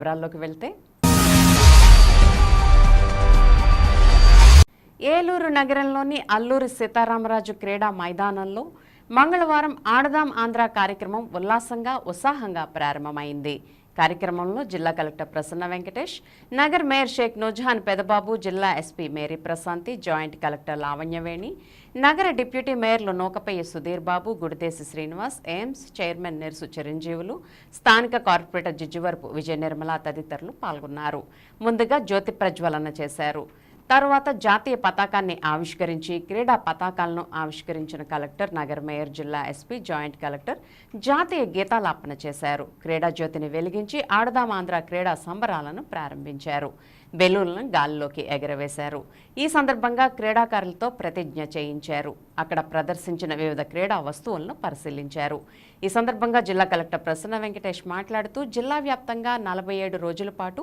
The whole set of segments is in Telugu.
వివరాల్లోకి వెళ్తే? ఏలూరు నగరంలోని అల్లూరి సీతారామరాజు క్రీడా మైదానంలో మంగళవారం ఆడదాం ఆంధ్ర కార్యక్రమం ఉల్లాసంగా ఉత్సాహంగా ప్రారంభమైంది. కార్యక్రమంలో జిల్లా కలెక్టర్ ప్రసన్న వెంకటేష్ నగర్ మేయర్ షేక్ నుజాన్ పెదబాబు జిల్లా SP Mary Prasanthi joint collector Lavanyaveni నగర డిప్యూటీ మేయర్లు నూకపయ్య సుధీర్ బాబు గుడిదేశి శ్రీనివాస్ ఎయిమ్స్ చైర్మన్ నెర్సు చిరంజీవులు స్థానిక కార్పొరేటర్ జిజ్జువరపు విజయ నిర్మల తదితరులు పాల్గొన్నారు. ముందుగా జ్యోతి ప్రజ్వలన చేశారు. తర్వాత జాతీయ పతాకాన్ని ఆవిష్కరించి క్రీడా పతాకాలను ఆవిష్కరించిన కలెక్టర్ నగర్ మేయర్ జిల్లా ఎస్పీ జాయింట్ కలెక్టర్ జాతీయ గీతాలాపన చేశారు. క్రీడా జ్యోతిని వెలిగించి ఆడదామాంధ్ర క్రీడా సంబరాలను ప్రారంభించారు. బెలూన్లను గాల్లోకి ఎగరవేశారు. ఈ సందర్భంగా క్రీడాకారులతో ప్రతిజ్ఞ చేయించారు. అక్కడ ప్రదర్శించిన వివిధ క్రీడా వస్తువులను పరిశీలించారు. ఈ సందర్భంగా జిల్లా కలెక్టర్ ప్రసన్న వెంకటేష్ మాట్లాడుతూ జిల్లా వ్యాప్తంగా నలభై ఏడు రోజుల పాటు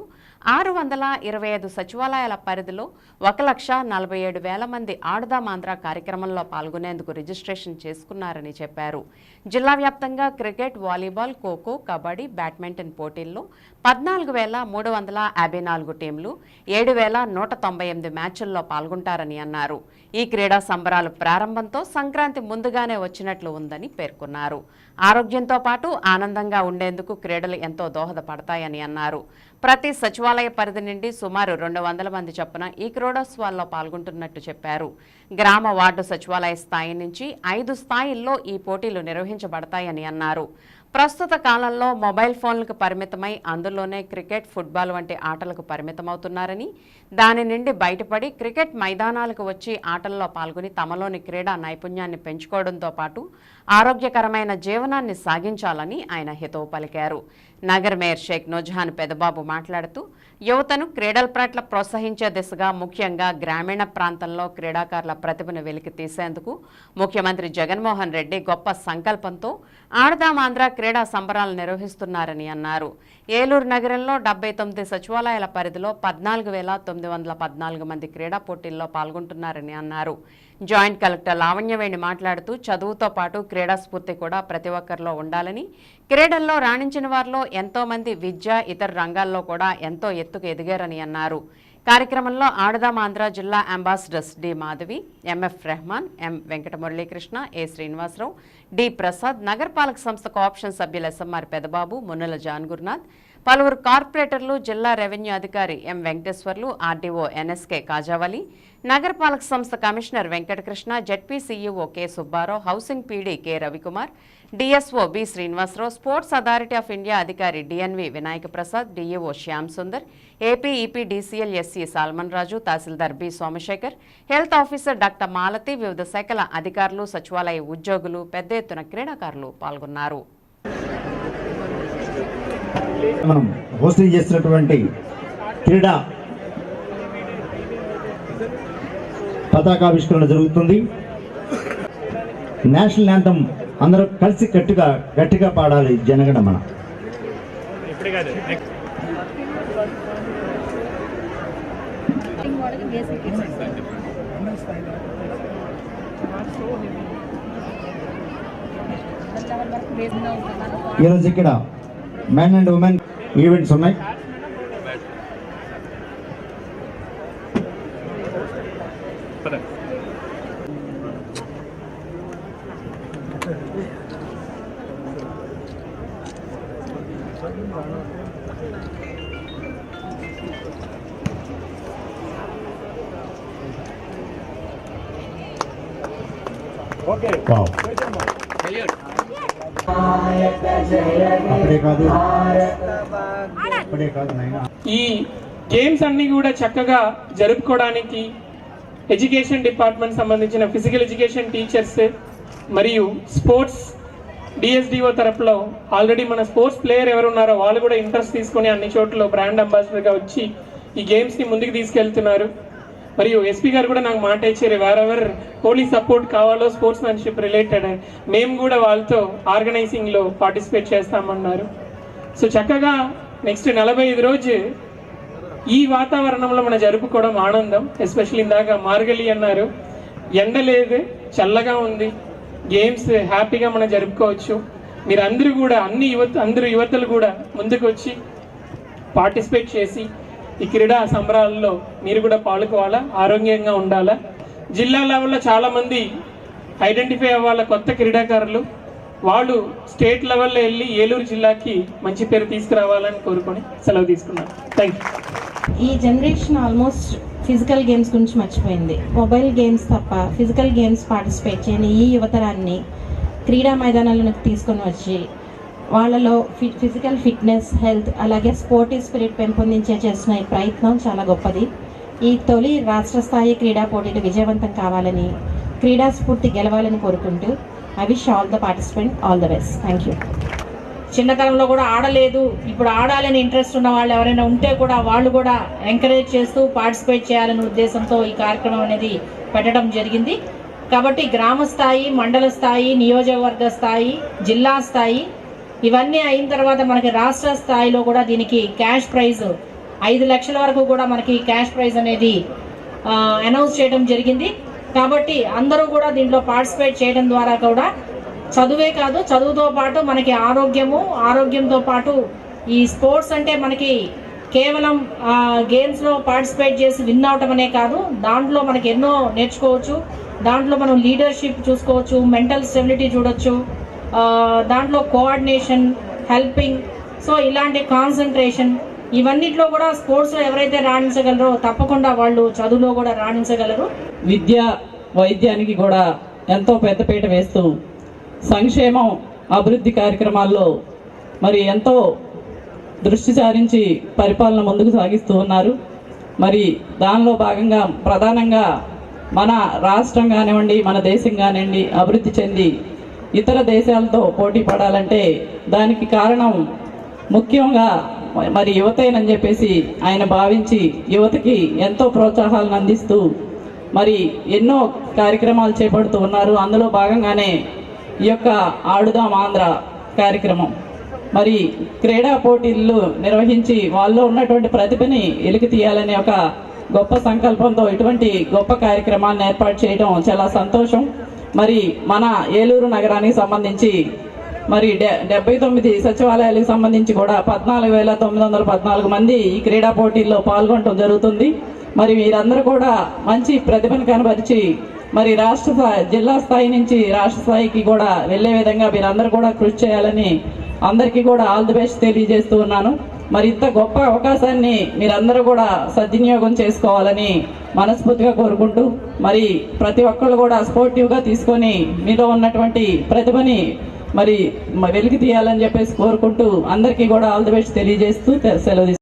ఆరు వందల ఇరవై ఐదు సచివాలయాల పరిధిలో ఒక లక్ష నలభై ఏడు వేల మంది ఆడుదామాంధ్ర కార్యక్రమంలో పాల్గొనేందుకు రిజిస్ట్రేషన్ చేసుకున్నారని చెప్పారు. జిల్లా వ్యాప్తంగా cricket volleyball kho kho kabaddi badminton పోటీల్లో పద్నాలుగు వేల మూడు వందల యాభై నాలుగు టీంలు ఏడు వేల నూట తొంభై ఎనిమిది మ్యాచ్ల్లో పాల్గొంటారని అన్నారు. ఈ క్రీడా సంబరాలు ప్రారంభంతో సంక్రాంతి ముందుగానే వచ్చినట్లు ఉందని పేర్కొన్నారు. ఆరోగ్యంతో పాటు ఆనందంగా ఉండేందుకు క్రీడలు ఎంతో దోహదపడతాయని అన్నారు. ప్రతి సచివాలయ పరిధి నుండి సుమారు రెండు వందల మంది చొప్పున ఈ క్రీడోత్సవాల్లో పాల్గొంటున్నట్టు చెప్పారు. గ్రామ వార్డు సచివాలయ స్థాయి నుంచి ఐదు స్థాయిల్లో ఈ పోటీలు నిర్వహించబడతాయని అన్నారు. ప్రస్తుత కాలంలో మొబైల్ ఫోన్లకు పరిమితమై అందులోనే క్రికెట్ ఫుట్బాల్ వంటి ఆటలకు పరిమితమవుతున్నారని దాని నుండి బయటపడి క్రికెట్ మైదానాలకు వచ్చి ఆటల్లో పాల్గొని తమలోని క్రీడా నైపుణ్యాన్ని పెంచుకోవడంతో పాటు ఆరోగ్యకరమైన జీవనాన్ని సాగించాలని ఆయన హితవు పలికారు. నగర్ మేయర్ షేక్ నోజహాన్ పెదబాబు మాట్లాడుతూ యువతను క్రీడల పట్ల ప్రోత్సహించే దిశగా ముఖ్యంగా గ్రామీణ ప్రాంతంలో క్రీడాకారుల ప్రతిభను వెలికి తీసేందుకు ముఖ్యమంత్రి జగన్మోహన్ రెడ్డి గొప్ప సంకల్పంతో ఆడదామాంధ్ర క్రీడా సంబరాలు నిర్వహిస్తున్నారని అన్నారు. ఏలూరు నగరంలో డెబ్బై తొమ్మిది సచివాలయాల పరిధిలో పద్నాలుగు వేల తొమ్మిది వందల పద్నాలుగు మంది క్రీడా పోటీల్లో పాల్గొంటున్నారని అన్నారు. జాయింట్ కలెక్టర్ లావణ్యవేణి మాట్లాడుతూ చదువుతో పాటు క్రీడా స్ఫూర్తి కూడా ప్రతి ఒక్కరిలో ఉండాలని క్రీడల్లో రాణించిన వారిలో ఎంతో మంది విద్య ఇతర రంగాల్లో కూడా ఎంతో ఎత్తుకు ఎదిగారని అన్నారు. కార్యక్రమంలో ఆడదాం ఆంధ్ర జిల్లా ambassadors D Madhavi MF Rehman M Venkata Muralikrishna A Srinivasarao D Prasad నగరపాలక సంస్థ కోఆప్షన్ సభ్యులు ఎస్ఎంఆర్ పెదబాబు మున్నెల జాన్ గురునాథ్ పలువురు కార్పొరేటర్లు జిల్లా రెవెన్యూ అధికారి M Venkateswarlu RDO NSK Kajavali నగరపాలక సంస్థ commissioner Venkatakrishna ZP CEO K Subbarao housing PD K Ravikumar DSO B Srinivasarao sports authority of India అధికారి DNV Vinayaka Prasad DEO Shyam Sundar AP EP DCL SC Solomon Raju tahsildar B Somasekhar health officer doctor Malathi వివిధ శాఖల అధికారులు సచివాలయ ఉద్యోగులు పెద్ద ఎత్తున క్రీడాకారులు పాల్గొన్నారు. మనం హోస్టింగ్ క్రీడా పతాకావిష్కరణ జరుగుతుంది. నేషనల్ యాంథమ్ అందరూ కలిసి గట్టిగా గట్టిగా పాడాలి జనగణమన ఈరోజు ఇక్కడ మెన్ అండ్ ఉమెన్ ఈవెంట్స్ ఉన్నాయి. ఈ గేమ్స్ అన్ని కూడా చక్కగా జరుపుకోవడానికి ఎడ్యుకేషన్ డిపార్ట్మెంట్ సంబంధించిన ఫిజికల్ ఎడ్యుకేషన్ టీచర్స్ మరియు స్పోర్ట్స్ డిఎస్డిఓ తరపులో ఆల్రెడీ మన స్పోర్ట్స్ ప్లేయర్ ఎవరు ఉన్నారో వాళ్ళు కూడా ఇంట్రెస్ట్ తీసుకొని అన్ని చోట్ల బ్రాండ్ అంబాసిడర్గా వచ్చి ఈ గేమ్స్ని ముందుకు తీసుకెళ్తున్నారు. మరియు ఎస్పీ గారు కూడా నాకు మాట ఇచ్చారు వేరెవర్ పోలీస్ సపోర్ట్ కావాలో స్పోర్ట్స్ మ్యాన్షిప్ రిలేటెడ్ మేము కూడా వాళ్ళతో ఆర్గనైజింగ్లో పార్టిసిపేట్ చేస్తామన్నారు. సో చక్కగా నెక్స్ట్ నలభై ఐదు రోజు ఈ వాతావరణంలో మనం జరుపుకోవడం ఆనందం ఎస్పెషల్లీ ఇందాక మార్గలి అన్నారు. ఎండ లేదు చల్లగా ఉంది గేమ్స్ హ్యాపీగా మనం జరుపుకోవచ్చు. మీరు అందరూ కూడా అన్ని యువత అందరూ యువతలు కూడా ముందుకు వచ్చి పార్టిసిపేట్ చేసి ఈ క్రీడా సంబరాలలో మీరు కూడా పాల్గొవాలా? ఆరోగ్యంగా ఉండాలా? జిల్లా లెవెల్లో చాలామంది ఐడెంటిఫై అవ్వాల కొత్త క్రీడాకారులు? వాళ్ళు స్టేట్ లెవెల్లో వెళ్ళి ఏలూరు జిల్లాకి మంచి పేరు తీసుకురావాలని కోరుకొని సెలవు తీసుకున్నాను థ్యాంక్ యూ ఈ జనరేషన్ ఆల్మోస్ట్ ఫిజికల్ గేమ్స్ గురించి మర్చిపోయింది. మొబైల్ గేమ్స్ తప్ప ఫిజికల్ గేమ్స్ పార్టిసిపేట్ చేయని ఈ యువతరాన్ని క్రీడా మైదానాలకు తీసుకొని వచ్చి వాళ్ళలో ఫి ఫిజికల్ ఫిట్నెస్ హెల్త్ అలాగే స్పోర్టివ్ స్పిరిట్ పెంపొందించే చేసిన ఈ ప్రయత్నం చాలా గొప్పది. ఈ తొలి రాష్ట్ర స్థాయి క్రీడా పోటీలు విజయవంతం కావాలని క్రీడా స్ఫూర్తి గెలవాలని కోరుకుంటూ I wish all the participant all the best. Thank you. చిన్నతనంలో కూడా ఆడలేదు. ఇప్పుడు ఆడాలని ఇంట్రెస్ట్ ఉన్న వాళ్ళు ఎవరైనా ఉంటే కూడా వాళ్ళు కూడా ఎంకరేజ్ చేస్తూ పార్టిసిపేట్ చేయాలనే ఉద్దేశంతో ఈ కార్యక్రమం అనేది పెట్టడం జరిగింది. కాబట్టి గ్రామ స్థాయి మండల స్థాయి నియోజకవర్గ స్థాయి జిల్లా స్థాయి ఇవన్నీ అయిన తర్వాత మనకి రాష్ట్ర స్థాయిలో కూడా దీనికి క్యాష్ ప్రైజ్ ఐదు లక్షల వరకు కూడా మనకి క్యాష్ ప్రైజ్ అనేది అనౌన్స్ చేయడం జరిగింది. కాబట్టి అందరూ కూడా దీంట్లో పార్టిసిపేట్ చేయడం ద్వారా కూడా చదువే కాదు చదువుతో పాటు మనకి ఆరోగ్యము ఆరోగ్యంతో పాటు ఈ స్పోర్ట్స్ అంటే మనకి కేవలం గేమ్స్లో పార్టిసిపేట్ చేసి విన్ అవటం అనే కాదు దాంట్లో మనకి ఎన్నో నేర్చుకోవచ్చు. దాంట్లో మనం లీడర్షిప్ చూసుకోవచ్చు మెంటల్ స్టెబిలిటీ చూడొచ్చు. దాంట్లో కోఆర్డినేషన్ హెల్పింగ్ సో ఇలాంటి కాన్సన్ట్రేషన్ ఇవన్నిట్లో కూడా స్పోర్ట్స్లో ఎవరైతే రాణించగలరో తప్పకుండా వాళ్ళు చదువులో కూడా రాణించగలరు. విద్య వైద్యానికి కూడా ఎంతో పెద్దపీట వేస్తూ సంక్షేమం అభివృద్ధి కార్యక్రమాల్లో మరి ఎంతో దృష్టి సారించి పరిపాలన ముందుకు సాగిస్తూ ఉన్నారు. మరి దానిలో భాగంగా ప్రధానంగా మన రాష్ట్రం కానివ్వండి మన దేశం కానివ్వండి అభివృద్ధి చెంది ఇతర దేశాలతో పోటీ పడాలంటే దానికి కారణం ముఖ్యంగా మరి యువతేనని చెప్పేసి ఆయన భావించి యువతకి ఎంతో ప్రోత్సాహాలను అందిస్తూ మరి ఎన్నో కార్యక్రమాలు చేపడుతూ ఉన్నారు. అందులో భాగంగానే ఈ యొక్క ఆడుదాం ఆంధ్ర కార్యక్రమం. మరి క్రీడా పోటీలు నిర్వహించి వాళ్ళలో ఉన్నటువంటి ప్రతిభని ఎలికి తీయాలనే ఒక గొప్ప సంకల్పంతో ఇటువంటి గొప్ప కార్యక్రమాలను ఏర్పాటు చేయడం చాలా సంతోషం. మరి మన ఏలూరు నగరానికి సంబంధించి మరి డెబ్బై తొమ్మిది సచివాలయాలకు సంబంధించి కూడా పద్నాలుగు వేల తొమ్మిది వందల పద్నాలుగు మంది ఈ క్రీడా పోటీల్లో పాల్గొనడం జరుగుతుంది. మరి మీరందరూ కూడా మంచి ప్రతిభను కనబరిచి మరి రాష్ట్ర స్థాయి జిల్లా స్థాయి నుంచి రాష్ట్ర స్థాయికి కూడా వెళ్ళే విధంగా మీరందరూ కూడా కృషి చేయాలని అందరికీ కూడా ఆల్ ది బెస్ట్ తెలియజేస్తూ ఉన్నాను. మరి ఇంత గొప్ప అవకాశాన్ని మీరందరూ కూడా సద్వినియోగం చేసుకోవాలని మనస్ఫూర్తిగా కోరుకుంటూ మరి ప్రతి ఒక్కళ్ళు కూడా స్పోర్టివ్గా తీసుకొని మీలో ఉన్నటువంటి ప్రతిభని మరి మ- వెలికి తీయాలని చెప్పేసి కోరుకుంటూ అందరికీ కూడా ఆల్ ది బెస్ట్ తెలియజేస్తూ సెలవు